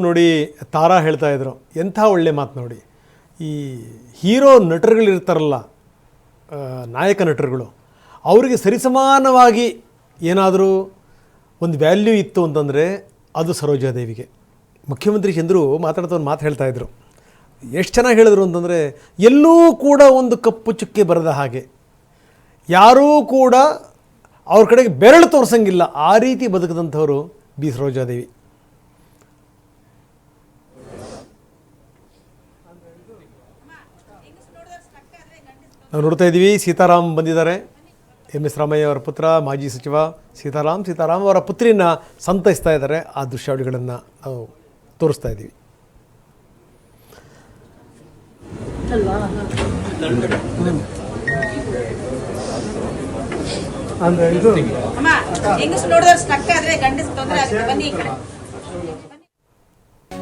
ನೋಡಿ ತಾರಾ ಹೇಳ್ತಾ ಇದ್ರು. ಎಂಥ ಒಳ್ಳೆ ಮಾತು ನೋಡಿ. ಈ ಹೀರೋ ನಟರುಗಳಿರ್ತಾರಲ್ಲ ನಾಯಕ ನಟರುಗಳು, ಅವರಿಗೆ ಸರಿಸಮಾನವಾಗಿ ಏನಾದರೂ ಒಂದು ವ್ಯಾಲ್ಯೂ ಇತ್ತು ಅಂತಂದರೆ ಅದು ಸರೋಜಾದೇವಿಗೆ ಮುಖ್ಯಮಂತ್ರಿ ಚಂದ್ರು ಮಾತಾಡ್ತಾ ಒಂದು ಮಾತು ಹೇಳ್ತಾ ಇದ್ರು. ಎಷ್ಟು ಚೆನ್ನಾಗಿ ಹೇಳಿದ್ರು ಅಂತಂದರೆ, ಎಲ್ಲೂ ಕೂಡ ಒಂದು ಕಪ್ಪು ಚುಕ್ಕೆ ಬರದ ಹಾಗೆ. ಯಾರೂ ಕೂಡ ಅವ್ರ ಕಡೆಗೆ ಬೆರಳು ತೋರಿಸಂಗಿಲ್ಲ. ಆ ರೀತಿ ಬದುಕಿದಂಥವರು ಬಿ ಸರೋಜಾದೇವಿ ನಾವು ನೋಡ್ತಾ ಇದ್ದೀವಿ ಸೀತಾರಾಮ್ ಬಂದಿದ್ದಾರೆ. ಎಂ ಎಸ್ ರಾಮಯ್ಯ ಅವರ ಪುತ್ರ ಮಾಜಿ ಸಚಿವ ಸೀತಾರಾಮ್. ಸೀತಾರಾಮ್ ಅವರ ಪುತ್ರಿನ ಸಂತೈಸ್ತಾ ಇದ್ದಾರೆ. ಆ ದೃಶ್ಯಾವಳಿಗಳನ್ನು ನಾವು ತೋರಿಸ್ತಾ ಇದ್ದೀವಿ. ಅಂದ್ರೆ